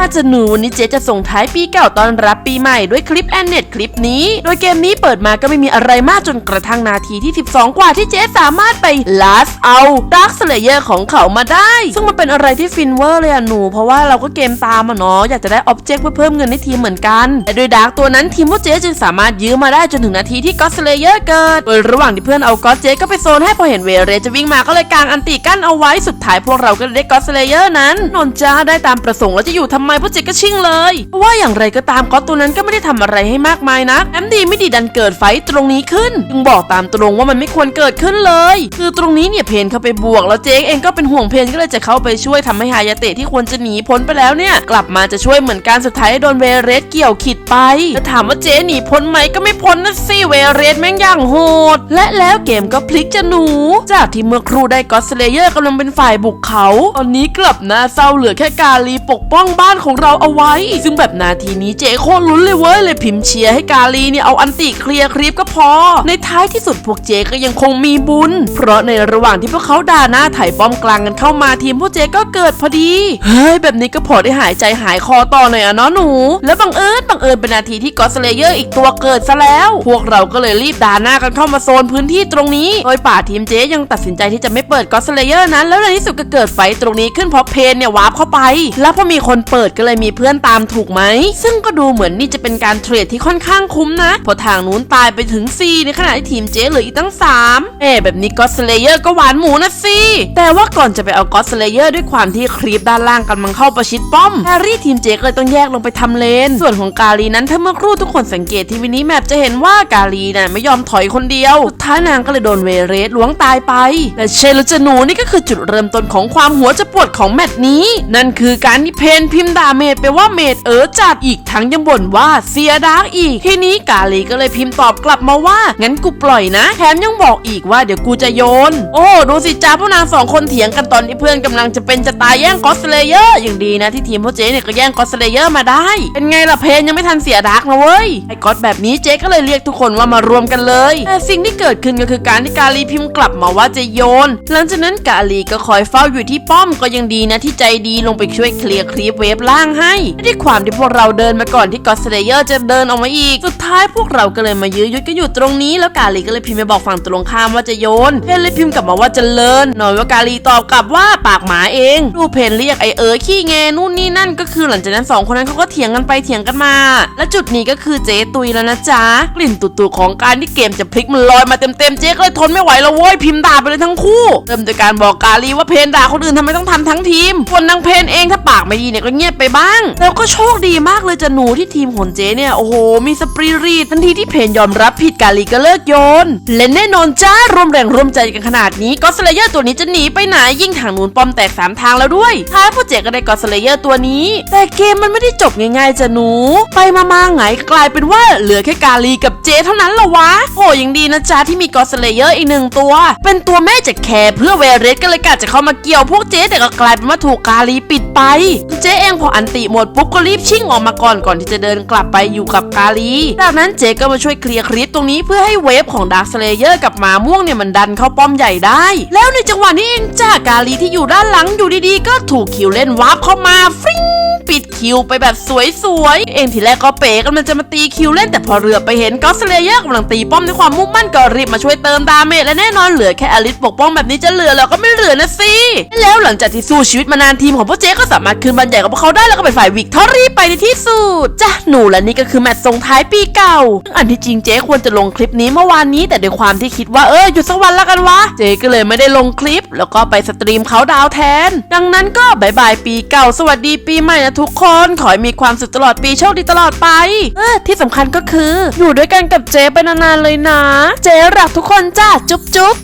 ถ้าจจะหนูวันนี้เจ๊จะส่งท้ายปีเก่าตอนรับปีใหม่ด้วยคลิปแอนเน็ตคลิปนี้ โดยเกมนี้เปิดมาก็ไม่มีอะไรมากจนกระทั่งนาทีที่ 12 กว่าที่เจ๊สามารถไปลาสเอาดาร์คสเลเยอร์ของเขามาได้ ซึ่งมันเป็นอะไรที่ฟินเวอร์เลยอะหนู เพราะว่าเราก็เกมตามอะเนาะอยากจะได้ออบเจกต์เพื่อเพิ่มเงินในทีมเหมือนกัน แต่โดยดาร์คตัวนั้นทีมพวกเจ๊จึงสามารถยื้อมาได้จนถึงนาทีที่ก็อตสเลเยอร์เกิดโดยระหว่างที่เพื่อนเอาก็อตเจ๊ก็ไปโซนให้พอเห็นเวเรจะวิ่งมาก็เลยกางอันติกั้นเอาไว้สุดท้ายพวกเราก็ได้ก็อตสเลเยอร์นั้นนนจ้าได้ตามประสงค์แล้วจะอยู่ทำไมพวกเจ๊ก็ชิ่งเลย เพราะว่าอย่างไรก็ตามก็อตตัวนั้นก็ไม่ได้ทำอะไรให้มากมายนะแถมดีไม่ดีดันเกิดไฟตรงนี้ขึ้น จึงบอกตามตรงว่ามันไม่ควรเกิดขึ้นเลย คือตรงนี้เนี่ยเพนเข้าไปบวก แล้วเจ๊เองก็เป็นห่วงเพนก็เลยจะเข้าไปช่วยทำให้ฮายาเตะที่ควรจะหนีพ้นไปแล้วเนี่ย กลับมาจะช่วยเหมือนกันสุดท้ายโดนเวเรสเกี่ยวขิดไปแต่ถามว่าเจ๊หนีพ้นไหมก็ไม่พ้นนะสิเวเรสแม่งอย่างโหด และแล้วเกมก็พลิกจะหนู จากที่เมื่อครูได้ก็อตสเลเยอร์กำลังเป็นฝ่ายบุกเขา ตอนนี้กลับหน้าเศร้าเหลือแค่กาลีปกป้องบ้านของเราเอาไว้ ซึ่งแบบนาทีนี้เจ๊โคตรลุ้นเลยเว้ยเลยพิมพ์เชียร์ให้กาลีเนี่ยเอาอันติเคลียร์คลิปก็พอ ในท้ายที่สุดพวกเจ๊ก็ยังคงมีบุญ เพราะในระหว่างที่พวกเขาด่าหน้าไถ่ป้อมกลางกันเข้ามาทีมพวกเจ๊ก็เกิดพอดี เฮ้ยแบบนี้ก็พอได้หายใจหายคอต่อหน่อยอะเนาะหนู แล้วบังเอิญบังเอิญเป็นนาทีที่กอตสเลเยอร์อีกตัวเกิดซะแล้ว พวกเราก็เลยรีบด่าหน้ากันเข้ามาโซนพื้นที่ตรงนี้ โดยป่าทีมเจ๊ยังตัดสินใจที่จะไม่เปิดกอตสเลเยอร์นั้น แล้วในที่สุดก็เกิดไฟตรงนี้ขึ้นเพราะเพนเนี่ยวาร์ปเข้าไป แล้วพอมีคนเปิดก็เลยมีเพื่อนตามถูกไหม ซึ่งก็ดูเหมือนนี่จะเป็นการเทรดที่ค่อนข้างคุ้มนะพราะทางนู้นตายไปถึง 4 ในขณะที่ทีมเจ๊เหลืออีกตั้ง 3เอ๊แบบนี้ก็สเลเยอร์ก็หวานหมูนะสิแต่ว่าก่อนจะไปเอาก็สเลเยอร์ด้วยความที่ครีปด้านล่างกำลังเข้าประชิดป้อมแฮร์รี่ทีมเจ๊ก็เลยต้องแยกลงไปทำเลน ส่วนของกาลีนั้นถ้าเมื่อครู่ทุกคนสังเกตที่วินิแมปจะเห็นว่ากาลีน่ะไม่ยอมถอยคนเดียวสุดท้ายนางก็เลยโดนเวเรสล้วงตายไปและเชลจานูนี่ก็คือจุดเริ่มต้นของความหัวจะปวดของแมตช์นี้ นั่นคือการที่เพนพิมพ์ด่าเมดไปว่าเมดเออจัดอีกทั้งยังบ่นว่าเสียดาร์กอีก ทีนี้กาลีก็เลยพิมพ์ตอบกลับมาว่า งั้นกูปล่อยนะ แถมยังบอกอีกว่าเดี๋ยวกูจะโยน โอ้ดูสิจ้าพวกนางสองคนเถียงกันตอนที่เพื่อนกำลังจะเป็นจะตายแย่งกอสเลเยอร์อย่างดีนะที่ทีมพวกเจ๊เนี่ยก็แย่งกอสเลเยอร์มาได้ เป็นไงล่ะเพนยังไม่ทันเสียดาร์กนะเว้ยไอ้กอสแบบนี้เจ๊ก็เลยเรียกทุกคนว่ามารวมกันเลยแต่สิ่งที่เกิดขึ้นก็คือการที่กาลีพิมพ์กลับมาว่าจะโยน หลังจากนั้นกาลีก็คอยเฝ้าอยู่ที่ป้อมก็ยังดีนะที่ใจดีลงไปช่วยเคลียร์คลิปเวฟล่างให้ด้วยความที่พวกเราเดินมาก่อนที่กอสเลเยอร์จะเดินออกมาอีก สุดท้ายพวกเราก็เลยมายื้อยุดกันอยู่ตรงนี้ แล้วกาลีก็เลยพิมพ์ไปบอกฝั่งตรงข้ามว่าจะโยน เพนเลยพิมพ์กลับมาว่าจะเลินหน่อยว่ากาลีตอบกลับว่าปากหมาเอง ดูเพนเรียกไอเอ๋อขี้แงนู่นนี่นั่นก็คือหลังจากนั้นสองคนนั้นเขาก็เถียงกันไปเถียงกันมา และจุดนี้ก็คือเจ๊ตุยแล้วนะจ๊ะกลิ่นตุ่ๆของการที่เกมจะพลิกมันลอยมาเต็มๆเจ๊ก็เลยทนไม่ไหวแล้วโว้ยพิมพ์ด่าไปเลยทั้งคู่ เริ่มจากการบอกกาลีว่าเพนด่าคนอื่นทำไมต้องทำทั้งทีมส่วนนางเพนเองถ้าปากไม่ดีเนี่ยก็เงียบไปบ้าง แล้วก็โชคดีมากเลยจะหนูที่ทีมของเจ๊เนี่ย โอ้โห มีสปริรีทันทีที่เพนยอมรับผิดกาลีก็เลิกโยน และแน่นอนจ้ารวมแรงร่วมใจกันขนาดนี้ก็สเลเยอร์ตัวนี้จะหนีไปไหนยิ่งทางนูนปอมแตกสามทางแล้วด้วยท้ายผู้เจ๊ก็ได้ก็สเลเยอร์ตัวนี้ แต่เกมมันไม่ได้จบง่ายๆจ้ะหนู ไปมาๆไงกลายเป็นว่าเหลือแค่กาลีกับเจเท่านั้นละวะโหยังดีนะจ๊ะที่มีก็สเลเยอร์อีกหนึ่งตัว เป็นตัวแม่จากแคร์เพื่อเวเรสก็เลยกะจะเข้ามาเกี่ยวพวกเจ๊แต่ก็กลายเป็นว่าถูกกาลีปิดไป เจเองพออันติหมดปุ๊บก็รีบชิ่งออกมาก่อนก่อนที่จะเดินกลับไปอยู่กับกาลีจากนั้นเจก็มาช่วยเคลียร์คลิปตรงนี้เพื่อให้เวฟของดาร์คสเลเยอร์กับหมาม่วงเนี่ยมันดันเข้าป้อมใหญ่ได้ แล้วในจังหวะนี้เองจ้ากาลีที่อยู่ด้านหลังอยู่ดีๆ ก็ถูกคิวเล่นวาร์ปเข้ามาฟริ้ง ปิดคิวไปแบบสวยๆ เองทีแรกก็เป๋กำลังจะมาตีคิวเล่นแต่พอเรือไปเห็นก็สเลเยอร์กำลังตีป้อมด้วยความมุ่งมั่นก็รีบมาช่วยเติมดาเมจและแน่นอนเหลือแค่อลิสปกป้องแบบนี้จะเหลือแล้วก็ไม่เหลือนะสิแล้วหลังจากที่สู้ชีวิตมานานทีมของพวกเจ๊ก็สามารถคืนบันใหญ่กับพวกเขาได้แล้วก็เป็นฝ่ายวิกทอรี่ไปในที่สุดจ้ะหนูและนี่ก็คือแมตช์ส่งท้ายปีเก่าซึ่งอันที่จริงเจ๊ควรจะลงคลิปนี้เมื่อวานนี้ แต่ด้วยความที่คิดว่าเออหยุดสักวันละกันวะเจ๊ก็เลยไม่ได้ลงคลิป แล้วก็ไปสตรีมเขาดาวแทน ดังนั้นก็บายบายปีเก่าสวัสดีปีใหม่นะทุกคนขอให้มีความสุขตลอดปีโชคดีตลอดไปเออที่สำคัญก็คือ อยู่ด้วยกันกับเจ๊ไปนานๆเลยนะ เจ๊รักทุกคนจ้าจุ๊บจุ๊บ